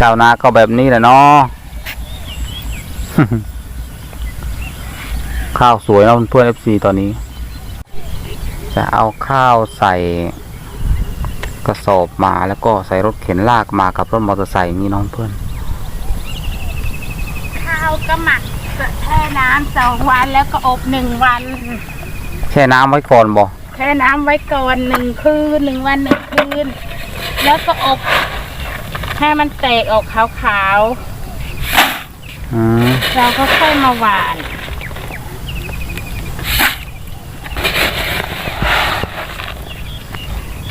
ชาวนาก็แบบนี้แหละเนาะข้าวสวยนะเพื่อนเอฟซีตอนนี้ จะเอาข้าวใส่กระสอบมาแล้วก็ใส่รถเข็นลากมากับรถมอเตอร์ไซค์อย่างนี้น้องเพื่อน ข้าวก็หมักแช่น้ำสองวันแล้วก็อบหนึ่งวัน แช่น้ำไว้ก่อนบ่แช่น้ำไว้ก่อนหนึ่งคืนหนึ่งวันหนึ่งคืน แล้วก็อบ ให้มันแตกออกขาวอืมๆเราก็ค่อยมาหวาน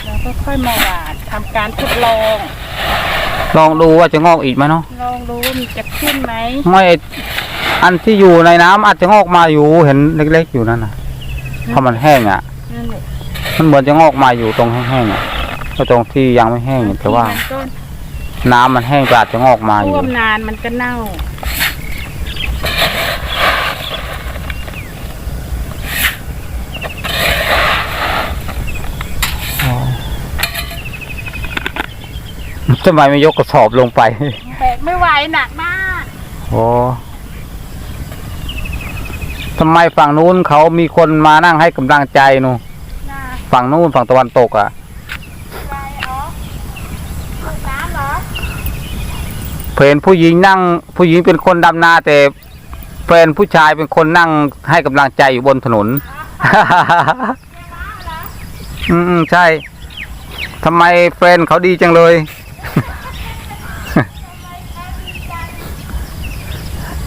เราก็ค่อยมาหวานทำการทดลอง ลองดูว่าจะงอกอีกไหมเนาะลองดูว่ามันจะขึ้นไหม ไม่อันที่อยู่ในน้ำอาจจะงอกมาอยู่เห็นเล็กๆอยู่นั่นนะเพราะมันแห้งอะ นั่นแหละมันเหมือนจะงอกมาอยู่ตรงแห้งๆอะก็ตรงที่ยังไม่แห้งแต่ว่า มันก็ น้ำมันแห้งก็อาจจะงอกมาอยู่ท่วมนานมันก็เน่า ทำไมไม่ยกกระสอบลงไป แบกไม่ไหวหนักมากโอ้ทำไมฝั่งนู้นเขามีคนมานั่งให้กำลังใจหนูน่าฝั่งนู้นฝั่งตะวันตกอะ ใจเหรอถูกน้ำเหรอ เพนผู้หญิงนั่งผู้หญิงเป็นคนดำนาแต่แฟนผู้ชายเป็นคนนั่งให้กำลังใจอยู่บนถนน อืมอืมใช่ทำไมแฟนเขาดีจังเลย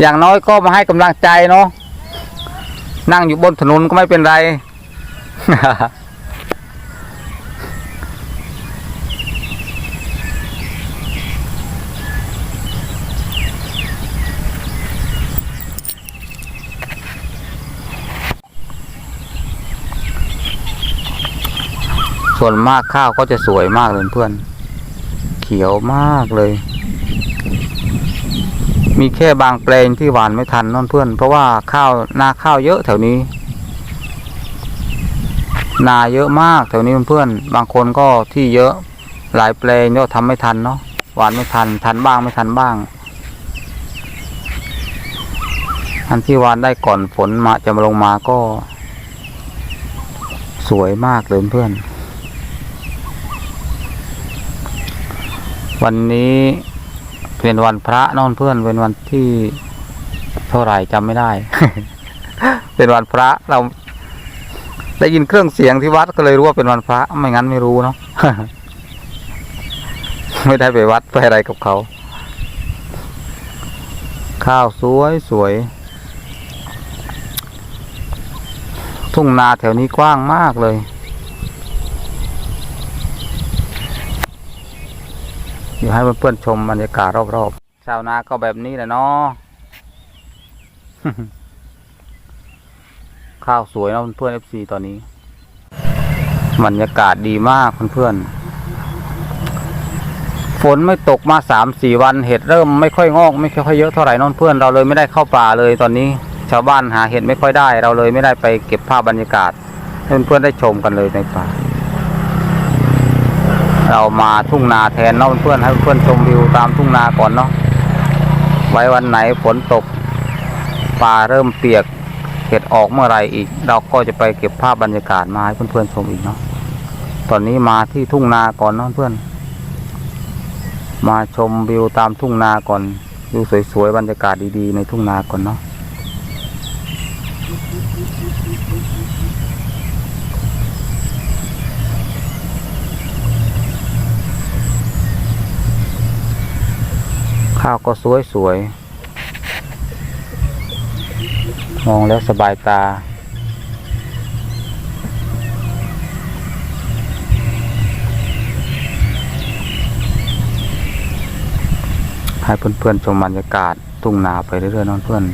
อย่างน้อยก็มาให้กำลังใจเนาะนั่งอยู่บนถนนก็ไม่เป็นไร ส่วนมากข้าวก็จะสวยมากเลยเพื่อน เขียวมากเลย มีแค่บางแปลงที่หวานไม่ทันนั่นเพื่อน เพราะว่าข้าวนาข้าวเยอะแถวนี้ นาเยอะมากแถวนี้เพื่อน บางคนก็ที่เยอะหลายแปลงก็ทำไม่ทันเนาะหวานไม่ทัน ทันบ้างไม่ทันบ้าง อันที่หวานได้ก่อนฝนมาจะมาลงมาก็ สวยมากเลยเพื่อน วันนี้เป็นวันพระนอนเพื่อนเป็นวันที่เท่าไหร่จำไม่ได้ เป็นวันพระเราได้ยินเครื่องเสียงที่วัดก็เลยรู้ว่าเป็นวันพระไม่งั้นไม่รู้เนาะไม่ได้ไปวัดไปอะไรกับเขา ข้าวสวยสวย ทุ่งนาแถวนี้กว้างมากเลย เดี๋ยวให้เพื่อนๆชมบรรยากาศรอบๆชาวนาก็แบบนี้แหละเนาะข้าวสวยเนาะเพื่อนเอฟซีตอนนี้บรรยากาศดีมากเพื่อนๆฝนไม่ตกมาสามสี่วันเห็ดเริ่มไม่ค่อยงอก ไม่ค่อยเยอะเท่าไหร่นอนเพื่อนเราเลยไม่ได้เข้าป่าเลยตอนนี้ ชาวบ้านหาเห็ดไม่ค่อยได้ เราเลยไม่ได้ไปเก็บภาพบรรยากาศให้เพื่อนๆได้ชมกันเลยในป่า เรามาทุ่งนาแทนเนาะเพื่อนให้เพื่อนชมวิวตามทุ่งนาก่อนเนาะไว้วันไหนฝนตกป่าเริ่มเปียกเห็ดออกเมื่อไรอีก เราก็จะไปเก็บภาพบรรยากาศมาให้เพื่อนๆชมอีกเนาะตอนนี้มาที่ทุ่งนาก่อนเนาะเพื่อน มาชมวิวตามทุ่งนาก่อนวิวสวยๆบรรยากาศดีๆในทุ่งนาก่อนเนาะ ข้าวก็สวยสวยๆมองแล้วสบายตา ให้เพื่อนๆชมบรรยากาศทุ่งนาไปเรื่อยๆน้องเพื่อน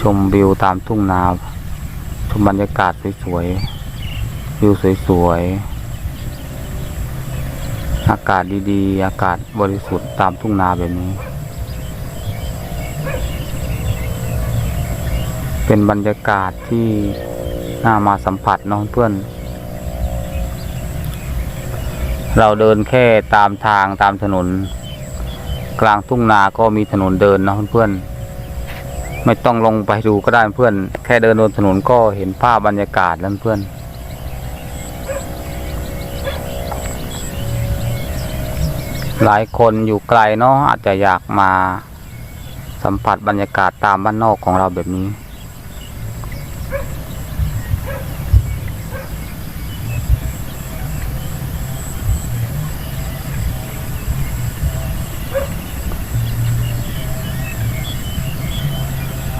ชมวิวตามทุ่งนา ชมบรรยากาศสวยๆ วิวสวยๆ อากาศดีๆ อากาศบริสุทธิ์ตามทุ่งนาแบบนี้ เป็นบรรยากาศที่น่ามาสัมผัสน้องเพื่อน เราเดินแค่ตามทางตามถนน กลางทุ่งนาก็มีถนนเดินนะเพื่อนไม่ต้องลงไปดูก็ได้เพื่อน แค่เดินบนถนนก็เห็นภาพบรรยากาศแล้วเพื่อน หลายคนอยู่ไกลเนาะอาจจะอยากมาสัมผัสบรรยากาศตามบ้านนอกของเราแบบนี้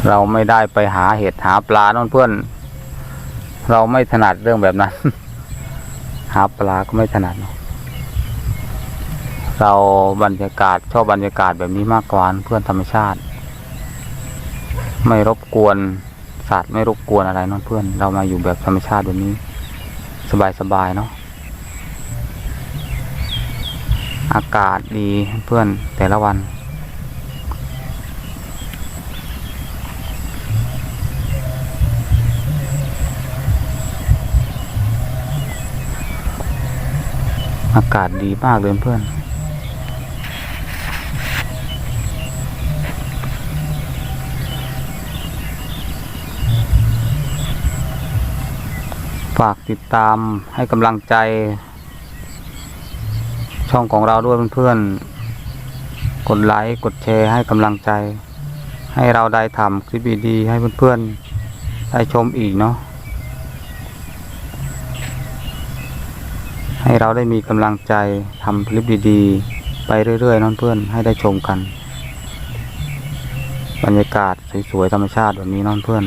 เราไม่ได้ไปหาเห็ดหาปลาโน่นเพื่อน เราไม่ถนัดเรื่องแบบนั้น หาปลาก็ไม่ถนัดเนอะ เราบรรยากาศชอบบรรยากาศแบบนี้มากกว่าเพื่อนธรรมชาติ ไม่รบกวนสัตว์ไม่รบกวนอะไรเนอะเพื่อน เรามาอยู่แบบธรรมชาติแบบนี้ สบายๆเนาะอากาศดีเพื่อนแต่ละวัน อากาศดีมากเลยเพื่อน ฝากติดตามให้กำลังใจ ช่องของเราด้วยเพื่อนๆ กดไลค์กดแชร์ให้กำลังใจ ให้เราได้ทำคลิปดีๆให้เพื่อนๆ ได้ชมอีกเนาะให้เราได้มีกำลังใจทำคลิปดีๆ ไปเรื่อยๆนั่นเพื่อนให้ได้ชมกัน บรรยากาศสวยๆธรรมชาติแบบนี้นั่นเพื่อน